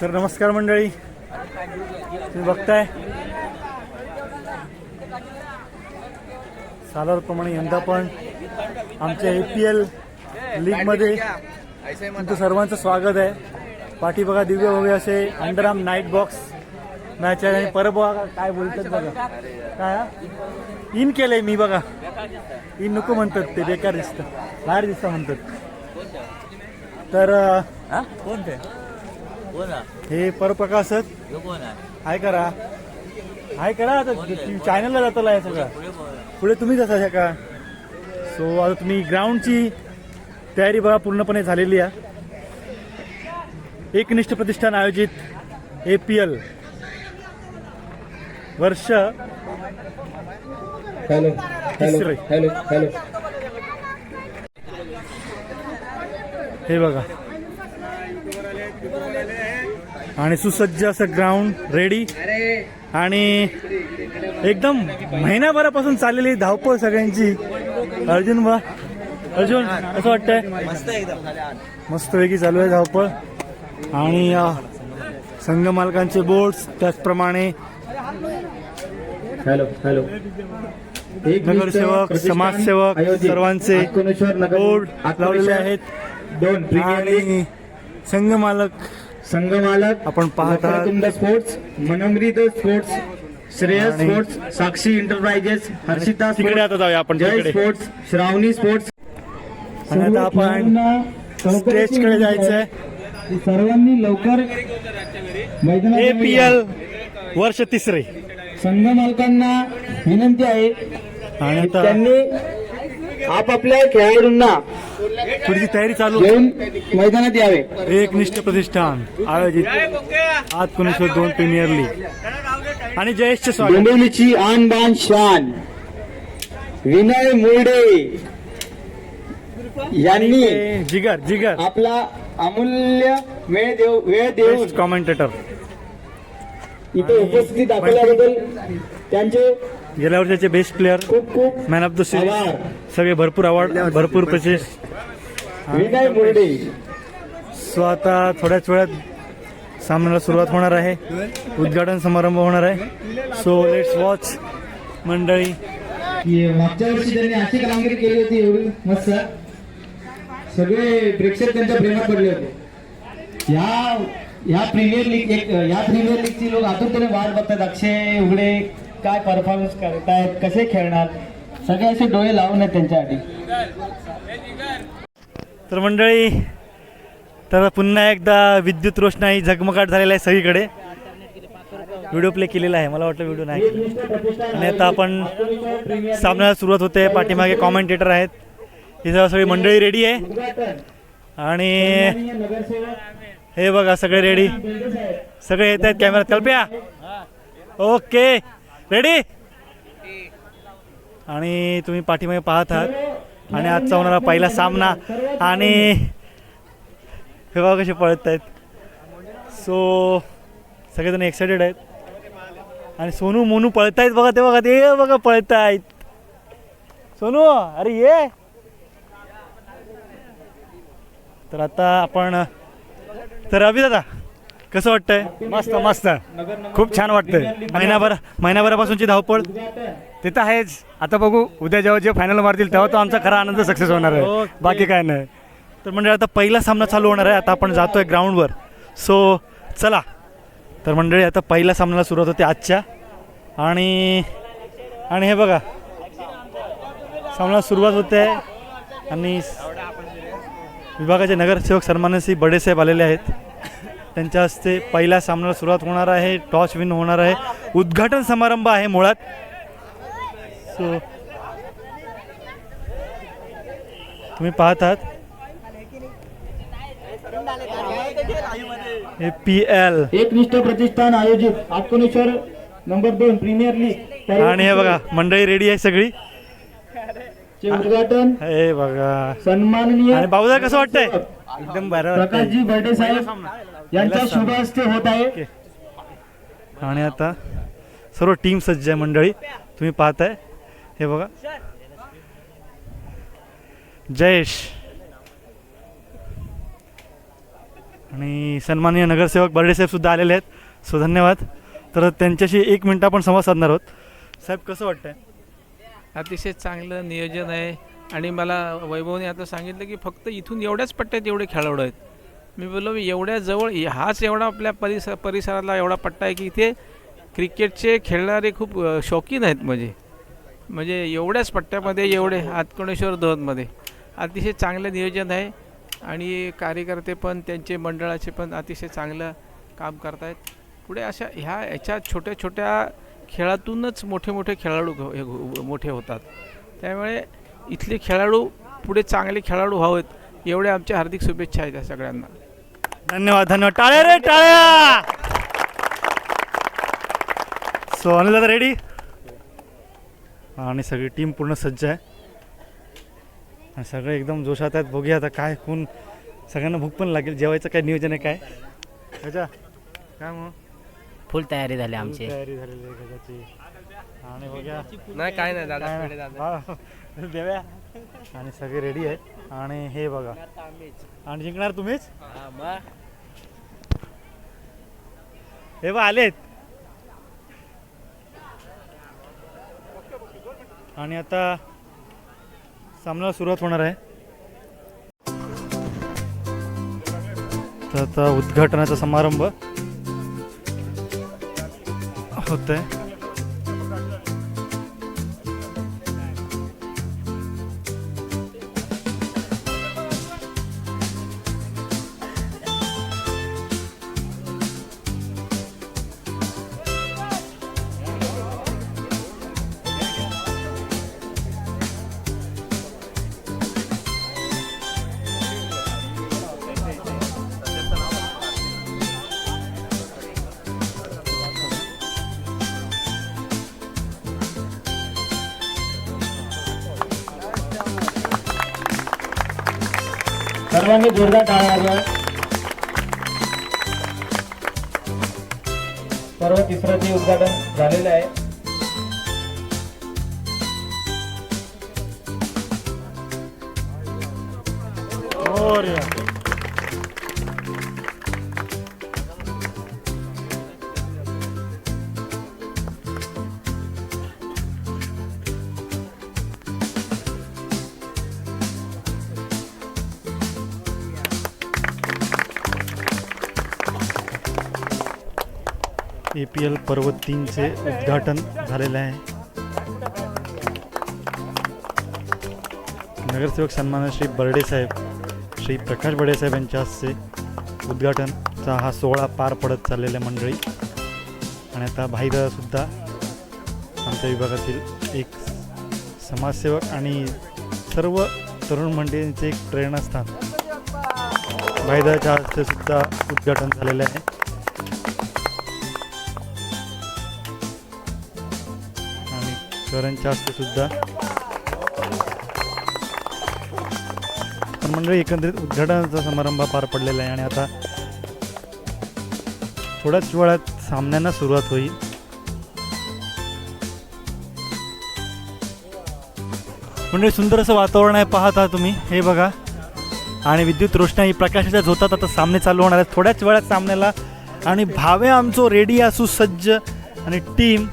तर नमस्कार मंडळी. तुम्ही बघताय? सालारप्रमाणे यंदा पण आमच्या ए पी एल लीगमध्ये तुमचं सर्वांचं स्वागत आहे. पाठी बघा दिव्य भव्य असे अंडरआर्म नाईट बॉक्स मॅच आहे आणि परत बघा काय बोलतात बघा. काय इन केलंय मी बघा. इन नको म्हणतात ते बेकार दिसतं. बाहेर दिसतं म्हणतात. तर हा? कोण ते कोण हा? हे कोण आहे? हाय करा. हाय करा आता. चॅनलला जाताला आहे सगळं. पुढे बोल. पुढे तुम्हीच असा का सो आता तुम्ही ग्राउंडची तयारी बघा पूर्णपणे झालेली आहे. एकनिष्ठ प्रतिष्ठान आयोजित ए पी एल वर्ष हॅलो हॅलो. हॅलो हॅलो हे बघा. आणि सुसज्ज असं ग्राउंड रेडी आणि एकदम महिनाभरापासून चाललेली धावपळ सगळ्यांची. अर्जुन बा अर्जुन असं वाटतंय? मस्त एकदम मस्तपैकी चालू आहे धावपळ. आणि संघ मालकांचे बोर्ड्स त्याचप्रमाणे हॅलो हॅलो. एक नगरसेवक, समाजसेवक सर्वांचे बोर्ड लावलेले आहेत. दोन आणि संघ मालक संघ मालक आपण पाहत sports Manmrut sports Shreyas sports Sakshi enterprises Harshita आपण जय स्पोर्ट्स श्रावणी स्पोर्ट्स. आणि आता आपण स्टेजकडे जायचंय सर्वांनी लवकर मैदानात ए पी एल येऊया. वर्ष तिसरे. संघ मालकांना विनंती आहे आणि त्यांनी आपापल्या खेळाडूंना थोडीशी तयारी चालू. मैदानात यावे. एकनिष्ठ प्रतिष्ठान आयोजित आज कोणेश्वर दोन प्रीमियर लीग आणि जयेशचे स्वागत. डोंबिवलीची आन बान शान. विनय मुर्डे यांनी जिगर जिगर. आपला अमूल्य वेळ देऊ वेळ देऊन कॉमेंटेटर इथे उपस्थिती दाखवल्याबद्दल त्यांचे गेल्या वर्षाचे बेस्ट प्लेअर खूप खूप मॅन ऑफ द सिरीज सगळे भरपूर अवॉर्ड भरपूर प्रशेष विनय मुर्डे. सो आता थोड्याच वेळात सामन्याला सुरुवात होणार आहे. उद्घाटन समारंभ होणार आहे. सो लेट्स वॉच मंडळी. की मागच्या वर्षी त्यांनी अशी कामगिरी केली होती एवढी मस्त. सगळे प्रेक्षक त्यांच्या प्रेमात पडले होते. या या प्रीमियर लीग एक या प्रीमियर लीगची लोक आतुरतेने वाट बघतात. अक्षय उघडे काय परफॉर्मन्स करतायत कसे खेळणार? सगळे असे डोळे लावून आहेत त्यांच्यासाठी. तर मंडळी तर पुन्हा एकदा विद्युत रोषणाई झगमगाट झालेला आहे सगळीकडे. व्हिडिओ प्ले केलेला आहे. मला वाटलं व्हिडिओ नाही. आणि आता आपण सामन्याला सुरुवात होते. पाठीमागे कॉमेंटेटर आहेत. इथं सगळी मंडळी रेडी आहे. आणि हे बघा सगळे रेडी सगळे येत आहेत कॅमेऱ्यात कल्पया? ओके. रेडी आणि तुम्ही पाठीमागे पाहत आहात. आणि आजचा होणारा पहिला सामना. आणि हे बघा कसे पळत आहेत. सो सगळेजण एक्सायटेड आहेत. आणि सोनू मोनू पळतायत बघा ते बघा. ते बघा पळतायत सोनू अरे ये. तर आता आपण तर अभि दादा कसं वाटतंय? मस्त मस्त. खूप छान वाटतंय. महिनाभर महिनाभरापासूनची धावपळ ते तर आहेच. आता बघू उद्या जेव्हा जे फायनल मारतील तेव्हा तो आमचा खरा आनंद सक्सेस होणार आहे. बाकी काय नाही. तर मंडळी आता पहिला सामना चालू होणार आहे. आता आपण जातोय ग्राउंडवर सो चला. तर मंडळी आता पहिल्या सामन्याला सुरुवात होते आजच्या. आणि आणि हे बघा. सामना सुरुवात होते. आणि विभागाचे नगरसेवक सन्मान्य श्री बडेसाहेब आलेले आहेत. त्यांच्या हस्ते पहिल्या सामन्याला सुरुवात होणार आहे टॉस विन होणार आहे. उद्घाटन समारंभ आहे मुळात. सो तुम्ही पाहत आहात ए पी एल एकनिष्ठ प्रतिष्ठान आयोजित आत्मनेश्वर नंबर दोन प्रीमियर लीग. आणि हे बघा मंडळी रेडी आहे सगळी? चे उद्घाटन हे बघा. सन्माननीय आणि बाबूदा कसं वाटतंय? एकदम बरं प्रकाशजी बर्डे साहेब यांच्या शुभ हस्ते होत आहे. आणि आता सर्व टीम सज्ज आहे मंडळी. तुम्ही पाहताय. हे बघा. जयेश. आणि सन्माननीय नगरसेवक बर्डे साहेबसुद्धा आलेले आहेत. सो धन्यवाद. तर त्यांच्याशी एक मिनटं आपण संवाद साधणार आहोत. साहेब कसं वाटतंय? अतिशय चांगलं नियोजन आहे. आणि मला वैभवने आता सांगितलं की फक्त इथून एवढ्याच पट्ट्यात एवढे खेळाडू आहेत. मी बोललो मी एवढ्या जवळ हाच एवढा आपल्या परिसर परिसरातला एवढा पट्टा आहे की इथे क्रिकेटचे खेळणारे खूप शौकीन आहेत म्हणजे. म्हणजे एवढ्याच पट्ट्यामध्ये एवढे हातकोणेश्वर दोनमध्ये अतिशय चांगलं नियोजन आहे. आणि कार्यकर्ते पण त्यांचे मंडळाचे पण अतिशय चांगलं काम करतायत. पुढे अशा ह्या याच्या छोट्या छोट्या खेळातूनच मोठे मोठे खेळाडू घ- हे मोठे होतात. त्यामुळे इथले खेळाडू पुढे चांगले खेळाडू व्हावेत एवढ्या आमच्या हार्दिक शुभेच्छा आहेत त्या सगळ्यांना. धन्यवाद धन्यवाद. टाळ्या रे टाळ्या! सो अनिल दादा रेडी आणि सगळी टीम पूर्ण सज्ज आहे. आणि सगळे एकदम जोशात आहेत. बघूया आता काय कोण सगळ्यांना भूक पण लागेल. जेवायचं काय नियोजन आहे काय? त्याच्या काय मग? फुल तयारी झाली आमची. तयारी झालेली आहे गजाची. आणि नाही काय नाही काय. हा, देव्या. आणि सगळे रेडी आहेत. आणि हे बघा. आणि जिंकणार तुम्हीच? हे बघ आलेत. आणि आता सामन्याला सुरुवात होणार आहे. तर आता उद्घाटनाचा समारंभ. होत सर्वांनी जोरदार टाळा वाजवा सर्व तिसरं जे उद्घाटन झालेलं आहे Oh, yeah. A P L पर्व तीनचे उद्घाटन झालेले आहे. नगरसेवक सन्मान श्री बर्डे साहेब श्री प्रकाश बर्डे साहेब यांच्या हस्ते उद्घाटनचा हा सोहळा पार पडत चाललेला आहे मंडळी. आणि आता भाईदादासुद्धा आमच्या विभागातील एक समाजसेवक आणि सर्व तरुण मंडळींचे एक प्रेरणास्थान. भाईदाच्या हस्ते सुद्धा उद्घाटन झालेलं आहे. आणि शहरांच्या हस्ते सुद्धा. तर मंडळी एकंदरीत उद्घाटनाचा समारंभ पार पडलेला आहे आणि आता थोड्याच वेळात सामन्यांना सुरुवात होईल. म्हणजे सुंदर असं वातावरण आहे पाहता तुम्ही. हे बघा. आणि विद्युत रोषणाई प्रकाशाच्या झोतात आता सामने चालू होणार आहेत. थोड्याच वेळात सामन्याला आणि भावे आमचो रेडी असू सज्ज आणि टीम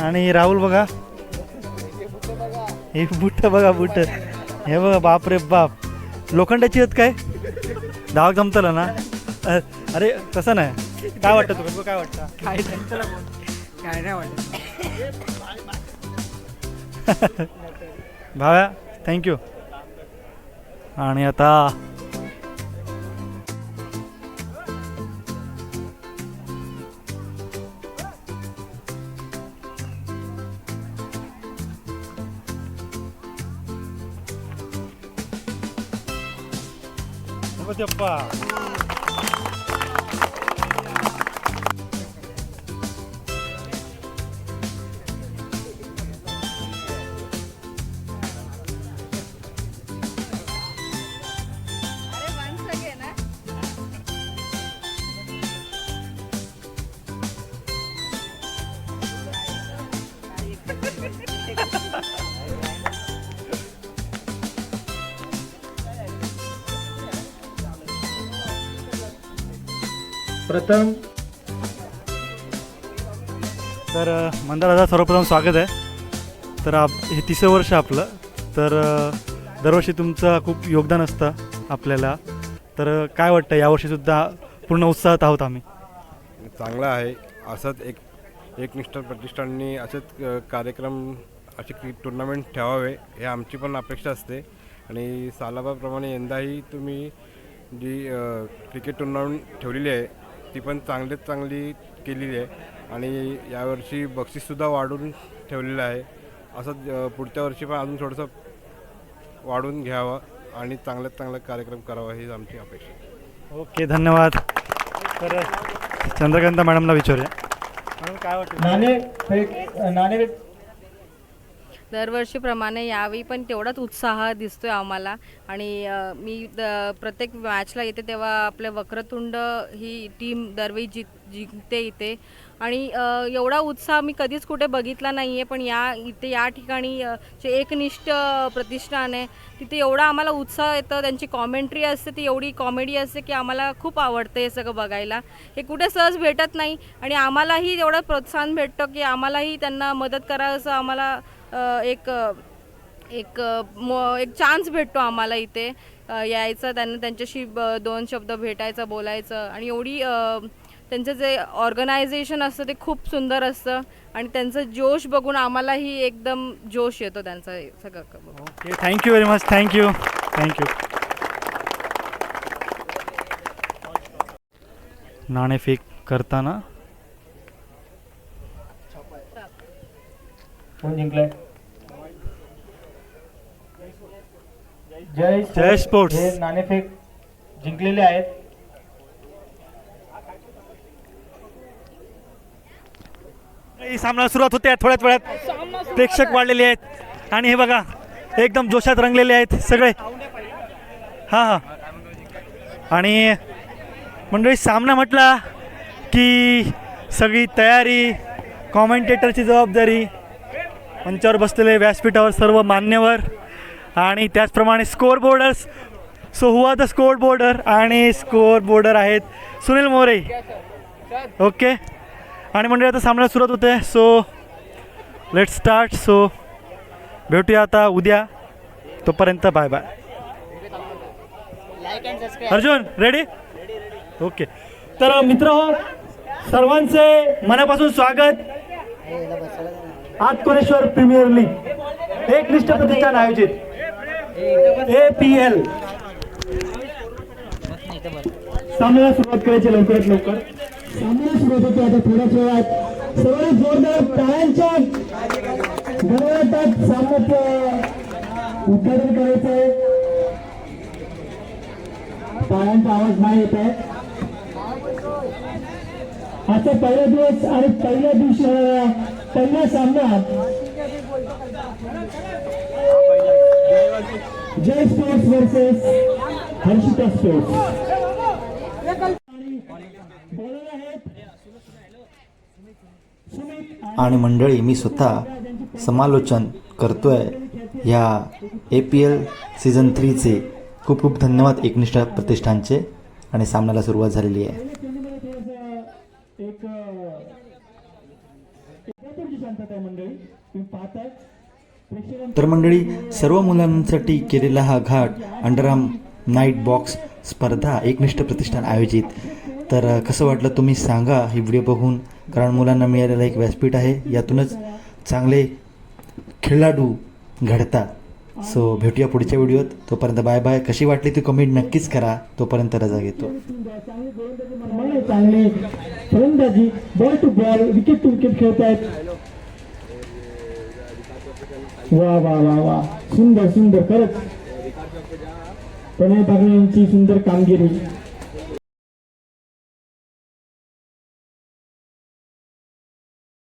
आणि राहुल बघा. हे बुट बघा बुट. हे बघा बाप रे बाप. लोखंडाची आहेत काय? धाव जमतलं ना? अरे तसं नाही. काय वाटतं तुला? काय वाटतं? काय काय नाही वाटत. भाव्या थँक्यू आणि आता The palmas. प्रथम तर अ, सर्वप्रथम स्वागत आहे. तर आप हे तिसरं वर्ष आपलं. तर दरवर्षी तुमचं खूप योगदान असतं आपल्याला. तर काय वाटतं यावर्षीसुद्धा पूर्ण उत्साहात आहोत आम्ही? चांगला आहे. असंच एक एकनिष्ठ प्रतिष्ठाननी असेच कार्यक्रम असे टुर्नामेंट ठेवावे हे आमची पण अपेक्षा असते. आणि सालाबाप्रमाणे यंदाही तुम्ही जी क्रिकेट टुर्नामेंट ठेवलेली आहे ती पण चांगलीच चांगली केलेली आहे. आणि यावर्षी बक्षीससुद्धा वाढवून ठेवलेलं आहे. असंच अ, पुढच्या वर्षी पण अजून थोडंसं वाढवून घ्यावं आणि चांगल्यात चांगला कार्यक्रम करावा ही आमची अपेक्षा. ओके धन्यवाद. तर चंद्रकांता मॅडमला विचारूया. मॅडम काय वाटतं? नाणे फेक नाणे दरवर्षीप्रमाणे यावेळी पण तेवढाच उत्साह दिसतोय आम्हाला. आणि मी द- प्रत्येक मॅचला येते तेव्हा आपले वक्रतुंड ही टीम दरवेळी जित जिंकते इथे. आणि एवढा उत्साह मी कधीच कुठे बघितला नाही आहे पण या इथे या ठिकाणी जे एकनिष्ठ प्रतिष्ठान आहे तिथे एवढा आम्हाला उत्साह येतं त्यांची कॉमेंट्री असते ती एवढी कॉमेडी असते की आम्हाला खूप आवडतं हे सगळं बघायला. हे कुठे सहज भेटत नाही आणि आम्हालाही एवढं प्रोत्साहन भेटतं की आम्हालाही त्यांना मदत करावं असं आम्हाला एक एक म एक चान्स भेटतो आम्हाला इथे. यायचं त्यांना त्यांच्याशी ब- दोन शब्द भेटायचं बोलायचं आणि एवढी त्यांचं जे ऑर्गनायझेशन असतं ते खूप सुंदर असतं आणि त्यांचं जोश बघून आम्हालाही एकदम जोश येतो त्यांचा सगळं okay thank you very much thank you thank you नाणेफेक करताना कोण जिंकलाय. जय जय स्पोर्ट्स. हे नाणेफेक जिंकलेले आहेत. ही सामना सुरुवात होते थोड्याच वेळात. प्रेक्षक वाढलेले आहेत. आणि हे बघा एकदम जोशात रंगलेले आहेत सगळे. हां हां. आणि मंडळी सामना म्हटला की सगळी तयारी कॉमेंटेटरची जबाबदारी मंचावर बसलेले व्यासपीठावर सर्व मान्यवर आणि त्याचप्रमाणे score borders so who are the score border आणि स्कोअर बोर्डर आहेत सुनील मोरे. ओके आणि म्हणजे आता सामना सुरुवात होते. सो लेट स्टार्ट सो भेटूया आता उद्या. तोपर्यंत bye bye Arjun ready okay तर मित्र सर्वांचे मनापासून स्वागत. Atmaneshwar premier league. एक निष्ठ प्रतिष्ठान आयोजित. ए पी एल सामन्याला सुरुवात करायची लवकरात लवकर. सामना सुरुवात होतो आता थोड्याच वेळात. सर्वांनी जोरदार टाळ्यांच्या गडगडाटात सामन्यात उद्घाटन करायचं आहे. टाळ्यांचा आवाज नाही येत आहे. आजचा पहिला दिवस आणि पहिल्या दिवशी पहिल्या सामन्यात Jay sports versus Harshita sports. आणि मंडळी मी स्वतः समालोचन करतोय ह्या ए पी एल सीझन थ्रीचे खूप खूप धन्यवाद एकनिष्ठ प्रतिष्ठानचे आणि सामन्याला सुरुवात झालेली आहे एक एक शांतता आहे मंडळी तुम्ही पाहताय प्रेक्षकांना तर मंडळी सर्व मुलांसाठी केलेला हा घाट अंडरआर्म नाईट बॉक्स स्पर्धा एकनिष्ठ प्रतिष्ठान आयोजित. तर कसं वाटलं तुम्ही सांगा ही व्हिडिओ बघून? कारण मुलांना मिळालेलं एक व्यासपीठ आहे. यातूनच चांगले खेळाडू घडतात. सो भेटूया पुढच्या व्हिडिओत. तोपर्यंत बाय बाय कशी वाटली ती कमेंट नक्कीच करा. तोपर्यंत रजा घेतो. चांगले फलंदाजी ball to ball wicket to wicket खेळतायत. वा वा वा वा. सुंदर सुंदर खरंच. प्रणय बागळे यांची सुंदर कामगिरी.